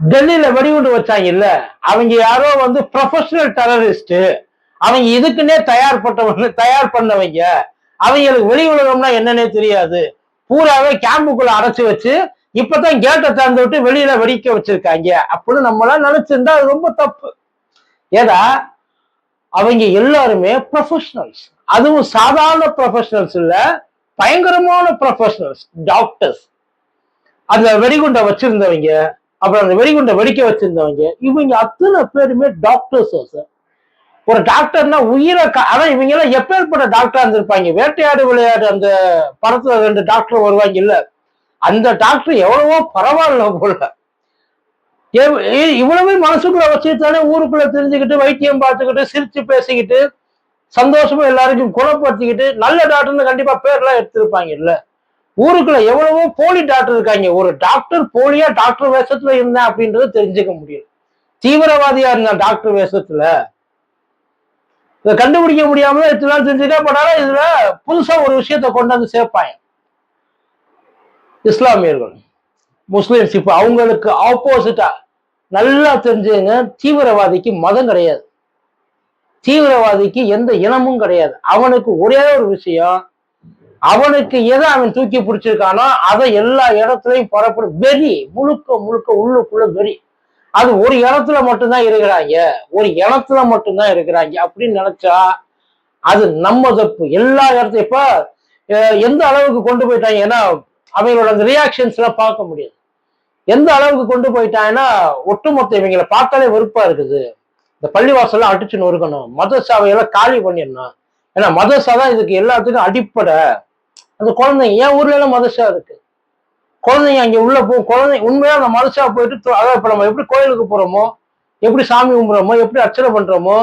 டெல்லியில வெடிகுண்டு வச்சாங்க இல்ல அவங்க யாரோ வந்து ப்ரொஃபஷனல் டெரரிஸ்ட் அவங்க இதுக்குன்னே தயார் பட்டவங்க தயார் பண்ணவங்க அவங்களுக்கு வெளி உலகம்னா என்னன்னே தெரியாது. பூராவே கேம்புக்குள்ள அடைச்சு வச்சு இப்பதான் கேட்டை திறந்து விட்டு வெளியில வெடிக்க வச்சிருக்காங்க. அப்படின்னு நம்மளாம் நினைச்சிருந்தா அது ரொம்ப தப்பு. ஏதா அவங்க எல்லாருமே ப்ரொஃபஷனல்ஸ் அதுவும் சாதாரண ப்ரொஃபஷனல்ஸ் இல்ல பயங்கரமான ப்ரொஃபஷனல்ஸ் டாக்டர்ஸ் அந்த வெடிகுண்டை வச்சிருந்தவங்க அப்புறம் அந்த வெடிகுண்டை வெடிக்க வச்சிருந்தவங்க இவங்க அத்தனை பேருமே டாக்டர்ஸ் சார் ஒரு டாக்டர்னா உயிரை ஆனா இவங்க எல்லாம் எப்பேற்பட்ட டாக்டரா இருந்திருப்பாங்க? வேட்டையாடு விளையாடு அந்த படத்துல ரெண்டு டாக்டர் வருவாங்க இல்ல? அந்த டாக்டர் எவ்வளவோ பரவாயில்ல போல. இவ்வளவு மனசுக்குள்ள வச்சுட்டானே ஊருக்குள்ள தெரிஞ்சுக்கிட்டு வைத்தியம் பார்த்துக்கிட்டு சிரிச்சு பேசிக்கிட்டு சந்தோஷமா எல்லாருக்கும் குணப்படுத்திக்கிட்டு நல்ல டாக்டர்னு கண்டிப்பா பேர்லாம் எடுத்திருப்பாங்க இல்லை? ஊருக்குள்ள எவ்வளவோ போலி டாக்டர் இருக்காங்க. ஒரு டாக்டர் போலியா டாக்டர் வேஷத்துல இருந்தேன் அப்படின்றத தெரிஞ்சுக்க முடியும் தீவிரவாதியா இருந்தான் டாக்டர் வேஷத்துல. இதை கண்டுபிடிக்க முடியாம இத்தனை நாள் தெரிஞ்சுக்க இதுல புதுசா ஒரு விஷயத்த கொண்டு வந்து சேர்ப்பாங்க. இஸ்லாமியர்கள் முஸ்லிம்ஸ் இப்ப அவங்களுக்கு ஆப்போசிட்டா நல்லா தெரிஞ்சுங்க தீவிரவாதிக்கு மதம் கிடையாது. தீவிரவாதிக்கு எந்த இனமும் கிடையாது. அவனுக்கு ஒரே ஒரு விஷயம் அவனுக்கு எதை அவன் தூக்கி பிடிச்சிருக்கானோ அதை எல்லா இடத்துலையும் பரப்படும் வெறி முழுக்க முழுக்க உள்ளுக்குள்ள வெறி. அது ஒரு இடத்துல மட்டும்தான் இருக்கிறாங்க. ஒரு இடத்துல மட்டும்தான் இருக்கிறாங்க அப்படின்னு நினைச்சா அது நம்ம தப்பு. எல்லா இடத்துல இப்ப எந்த அளவுக்கு கொண்டு போயிட்டாங்க ஏன்னா அவங்களோட அந்த ரியாக்ஷன்ஸ் எல்லாம் பார்க்க முடியாது. எந்த அளவுக்கு கொண்டு போயிட்டாங்கன்னா ஒட்டுமொத்த இவங்களை பார்த்தாலே வெறுப்பா இருக்குது. இந்த பள்ளிவாசல்லாம் அடிச்சு நொறுக்கணும். மதசாவையெல்லாம் காலி பண்ணிடணும். ஏன்னா மதசா தான் இதுக்கு எல்லாத்துக்கும் அடிப்படை. அந்த குழந்தைங்க என் ஊர்ல எல்லாம் மதசா இருக்கு. குழந்தைங்க அங்க உள்ள போ குழந்தை உண்மையா அந்த மதசா போயிட்டு அதாவது இப்ப நம்ம எப்படி கோயிலுக்கு போறோமோ? எப்படி சாமி கும்புறோமோ எப்படி அர்ச்சனை பண்றோமோ?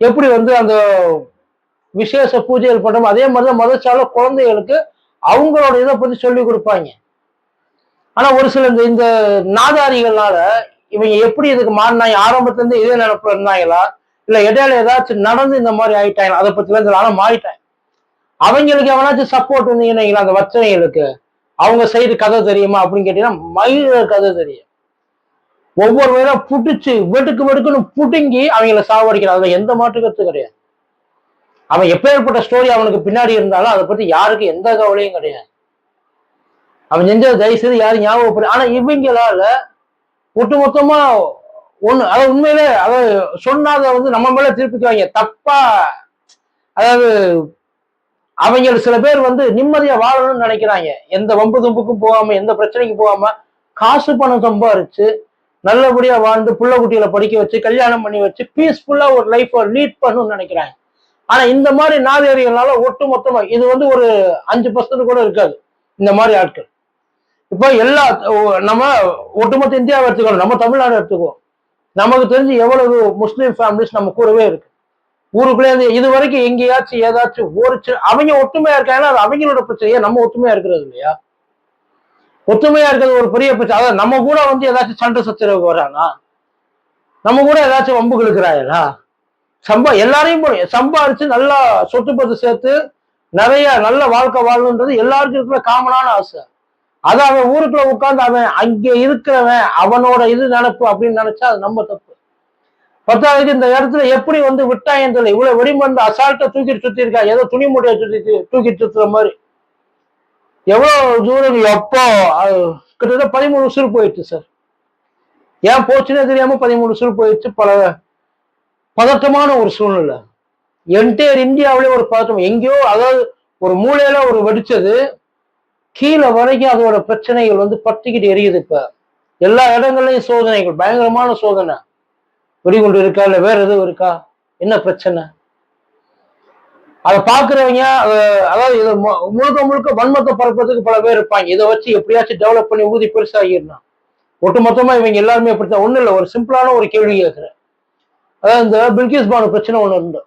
எப்படி வந்து அந்த விசேஷ பூஜைகள் பண்றோமோ? அதே மாதிரிதான் மதசால குழந்தைகளுக்கு அவங்களோட இதை பத்தி சொல்லி கொடுப்பாங்க. ஆனா ஒரு சில இந்த இந்த நாதாரிகள்னால இவங்க எப்படி இதுக்கு மாறினாங்க? ஆரம்பத்துல இருந்து இதே நினைப்பு இருந்தாங்களா? இல்ல இடையில ஏதாச்சும் நடந்து இந்த மாதிரி ஆயிட்டாங்க அதை பத்தி எல்லாம் ஆனா மாறிட்டாங்க. அவங்களுக்கு எவனாச்சும் சப்போர்ட் வந்தீங்கன்னா அந்த வச்சனைகளுக்கு அவங்க சைடு கதை தெரியுமா? அப்படின்னு கேட்டீங்கன்னா மயில கதை தெரியும். ஒவ்வொரு முறையும் புட்டுச்சு வெட்டுக்கு வெடுக்குன்னு புடுங்கி அவங்கள சாவடிக்கிறான் அதுல எந்த மாற்று கருத்து கிடையாது. அவன் எப்பேற்பட்ட ஸ்டோரி அவனுக்கு பின்னாடி இருந்தாலும் அதை பத்தி யாருக்கு எந்த கவலையும் கிடையாது. அவன் செஞ்ச தயவு செய்து யாரும் ஞாபகப்படு ஆனா இவங்களால ஒட்டுமொத்தமா ஒண்ணு அதாவது உண்மையிலே அதாவது சொன்னாத வந்து நம்ம மேல திருப்பிக்குவாங்க. தப்பா அதாவது அவங்க சில பேர் வந்து நிம்மதியா வாழணும்னு நினைக்கிறாங்க. எந்த வம்பு தும்புக்கும் போகாம எந்த பிரச்சனைக்கும் போகாம காசு பணம் சம்பாரிச்சு நல்லபடியா வாழ்ந்து புள்ள குட்டிகளை படிக்க வச்சு கல்யாணம் பண்ணி வச்சு பீஸ்ஃபுல்லா ஒரு லைஃப் லீட் பண்ணணும்னு நினைக்கிறாங்க. ஆனா இந்த மாதிரி நாதேரிகளால ஒட்டு மொத்தமா இது வந்து ஒரு அஞ்சு பர்சன்ட் கூட இருக்காது. இந்த மாதிரி ஆட்கள். இப்போ எல்லா நம்ம ஒட்டுமொத்த இந்தியாவை எடுத்துக்கணும் நம்ம தமிழ்நாடு எடுத்துக்குவோம் நமக்கு தெரிஞ்சு எவ்வளவு முஸ்லீம் ஃபேமிலிஸ் நம்ம கூடவே இருக்கு. ஊருக்குள்ளே இருந்து இது வரைக்கும் எங்கேயாச்சும் ஏதாச்சும் ஒரு அவங்க ஒற்றுமையா இருக்காங்கன்னா அது அவங்களோட பிரச்சனையா நம்ம ஒற்றுமையா இருக்கிறது இல்லையா? ஒற்றுமையா இருக்கிறது ஒரு பெரிய பிரச்சனை. அதாவது நம்ம கூட வந்து ஏதாச்சும் சண்டை சச்சரவு வரானா? நம்ம கூட ஏதாச்சும் வம்பு இழுக்கிறாங்களா சம்பா எல்லாரையும் சம்பாரிச்சு நல்லா சொத்து பத்து சேர்த்து நிறைய நல்ல வாழ்க்கை வாழணுன்றது எல்லாருக்கும் இருக்கிற காமனான ஆசை. அது அவன் ஊருக்குள்ள உட்கார்ந்து அவன் அங்க இருக்கிறவன் அவனோட இது நினைப்பு அப்படின்னு நினைச்சா அது நம்ம தப்பு. பத்தாவது இந்த இடத்துல எப்படி வந்து விட்டாயன்னு தெரியல இவ்வளவு வெடிமருந்து அசால்ட்டா தூக்கிட்டு சுத்தி இருக்கா? ஏதோ துணி மூட்டையை சுத்தி தூக்கிட்டு சுத்துற மாதிரி. எவ்வளவு தூரம் எப்போ? அது கிட்டத்தட்ட பதிமூணு உசுறு போயிடுச்சு சார் ஏன் போச்சுன்னே தெரியாம பதிமூணு உசுறு போயிடுச்சு. பல பதட்டமான ஒரு சூழ்நிலை. என்டையர் இந்தியாவிலே ஒரு பதட்டம். எங்கேயோ அதாவது ஒரு மூலையில ஒரு வெடிச்சது கீழே வரைக்கும் அதோட பிரச்சனைகள் வந்து பத்திக்கிட்டு எரியுது இப்ப. எல்லா இடங்கள்லயும் சோதனைகள் பயங்கரமான சோதனை. வெடிகுண்டு இருக்கா இல்ல வேற எதுவும் இருக்கா? என்ன பிரச்சனை? அதை பாக்குறவங்க அத- அதாவது இது மு- முழுக்க முழுக்க வன்மத்தை பரப்புறதுக்கு பல பேர் இருப்பாங்க. இதை வச்சு எப்படியாச்சும் டெவலப் பண்ணி ஊதி பெருசாகிடணும். ஒட்டுமொத்தமா இவங்க எல்லாருமே அப்படித்தான். ஒண்ணும் இல்லை ஒரு சிம்பிளான ஒரு கேள்வி கேட்கிறேன் அதாவது இந்த பில்கிஸ் பானு பிரச்சனை ஒண்ணு உண்டு.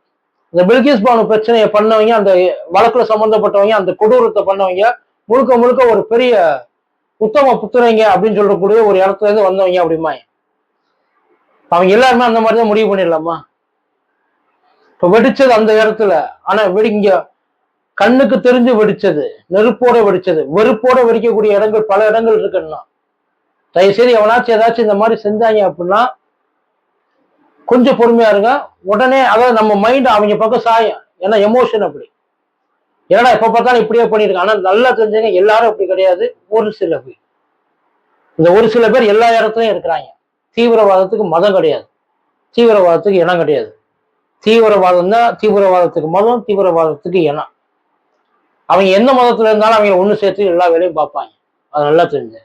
இந்த பில்கிஸ் பானு பிரச்சனையை பண்ணவங்க அந்த வழக்குல சம்பந்தப்பட்டவங்க அந்த கொடூரத்தை பண்ணவங்க முழுக்க முழுக்க ஒரு பெரிய உத்தம புத்துரைங்க அப்படின்னு சொல்லக்கூடிய ஒரு இடத்துல இருந்து வந்தவங்க அப்படிமா அவங்க எல்லாருமே அந்த மாதிரி தான் முடிவு பண்ணிடலாமா? இப்ப வெடிச்சது அந்த இடத்துல. ஆனா இங்க கண்ணுக்கு தெரிஞ்சு வெடிச்சது நெருப்போட வெடிச்சது வெறுப்போட வெடிக்கக்கூடிய இடங்கள் பல இடங்கள் இருக்குன்னா தயவுசெய்து எவனாச்சும் ஏதாச்சும் இந்த மாதிரி செஞ்சாங்க அப்படின்னா கொஞ்சம் பொறுமையா இருங்க. உடனே அதாவது நம்ம மைண்ட் அவங்க பக்கம் சாயும். ஏன்னா எமோஷன் அப்படி. ஏன்னா எப்ப பார்த்தாலும் இப்படியே பண்ணிருக்காங்க ஆனா நல்லா தெரிஞ்சவங்க எல்லாரும் அப்படி கிடையாது. ஒரு சில பேர். இந்த ஒரு சில பேர் எல்லா இடத்துலயும் இருக்கிறாங்க. தீவிரவாதத்துக்கு மதம் கிடையாது. தீவிரவாதத்துக்கு இனம் கிடையாது. தீவிரவாதம் தான் தீவிரவாதத்துக்கு மதம் தீவிரவாதத்துக்கு இனம். அவங்க எந்த மதத்துல இருந்தாலும் அவங்க ஒன்று சேர்த்து எல்லா வேலையும் பார்ப்பாங்க. அது நல்லா தெரிஞ்சு